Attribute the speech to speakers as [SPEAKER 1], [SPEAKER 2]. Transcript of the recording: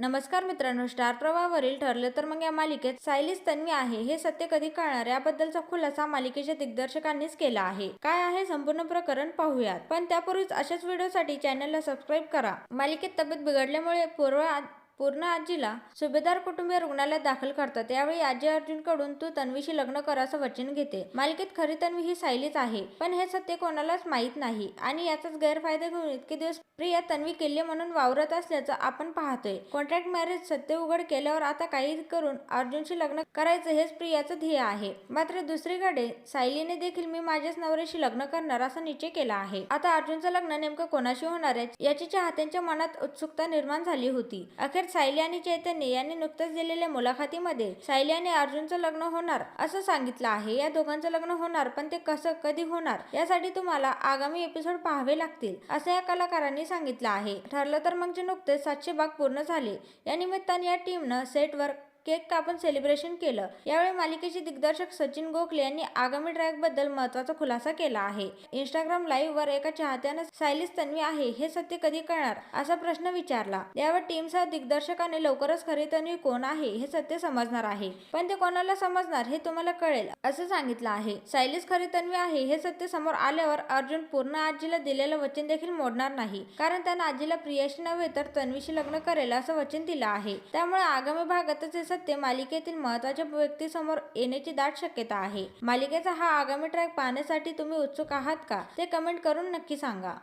[SPEAKER 1] नमस्कार मित्रांनो स्टार प्रवाहावरील ठरलं तर मग या मालिकेत सायलीस तन्वी आहे हे सत्य कधी कळणार? याबद्दलचा खुलासा मालिकेच्या दिग्दर्शकांनीच केला आहे. काय आहे संपूर्ण प्रकरण पाहूयात. पण त्यापूर्वीच अशाच व्हिडिओसाठी चॅनलला सबस्क्राईब करा. मालिकेत तब्येत बिघडल्यामुळे पूर्व पूर्ण आजीला सुभेदार कुटुंबीय रुग्णालयात दाखल करतात. यावेळी आजी अर्जुनकडून तू तन्वीशी लग्न कर असं वचन घेते. मालिकेत खरी तन्वी ही सायलीच आहे. पण हे सत्य कोणालाच माहीत नाही आणि याचाच गैरफायदा घेऊन इतके दिवस प्रिया तन्वी किल्ले म्हणून वावरत असल्याचं आपण पाहतोय. कॉन्ट्रॅक्ट मॅरेज सत्य उघड केल्यावर आता काही करून अर्जुनशी लग्न करायचं हेच प्रियाचं ध्येय आहे. मात्र दुसरीकडे सायलीने देखील मी माझ्याच नवऱ्याशी लग्न करणार असा निश्चय केला आहे. आता अर्जुनचं लग्न नेमकं कोणाशी होणार आहे याची चाहत्यांच्या मनात उत्सुकता निर्माण झाली होती. अखेर सायली आणि चैतन्य यांनी नुकतंच दिलेल्या मुलाखतीमध्ये सायली आणि अर्जुनचं लग्न होणार असं सांगितलं आहे. या दोघांचं लग्न होणार पण ते कसं कधी होणार यासाठी तुम्हाला आगामी एपिसोड पाहावे लागतील असं या कलाकारांनी सांगितलं आहे. ठरलं तर मग जे नुकतेच सातशे भाग पूर्ण झाले. या निमित्ताने या टीमनं सेटवर केक कापून सेलिब्रेशन केलं. यावेळी मालिकेचे दिग्दर्शक सचिन गोखले यांनी आगामी ट्रॅकबद्दल महत्त्वाचा खुलासा केला आहे. इंस्टाग्राम लाईव्ह वर एका चाहत्यानं सायलीस तन्वी आहे हे सत्य कधी कळणार? असा प्रश्न विचारला. यावर टीमसह दिग्दर्शकाने लवकरच खरी तन्वी कोण आहे हे सत्य समजणार आहे. पण ते कोणाला समजणार हे तुम्हाला कळेल असं सांगितलं आहे. सायलीस खरी तन्वी आहे हे सत्य समोर आल्यावर अर्जुन पूर्ण आजीला दिलेलं वचन देखील मोडणार नाही. कारण त्यानं आजीला प्रियाशी नव्हे तर तन्वीशी लग्न करेल असं वचन दिलं आहे. त्यामुळे आगामी भागातच हे सत्य मालिकेतील महत्त्वाच्या व्यक्तीसमोर येण्याची दाट शक्यता आहे. मालिकेचा हा आगामी ट्रॅक पाहण्यासाठी तुम्ही उत्सुक आहात का? ते कमेंट करून नक्की सांगा.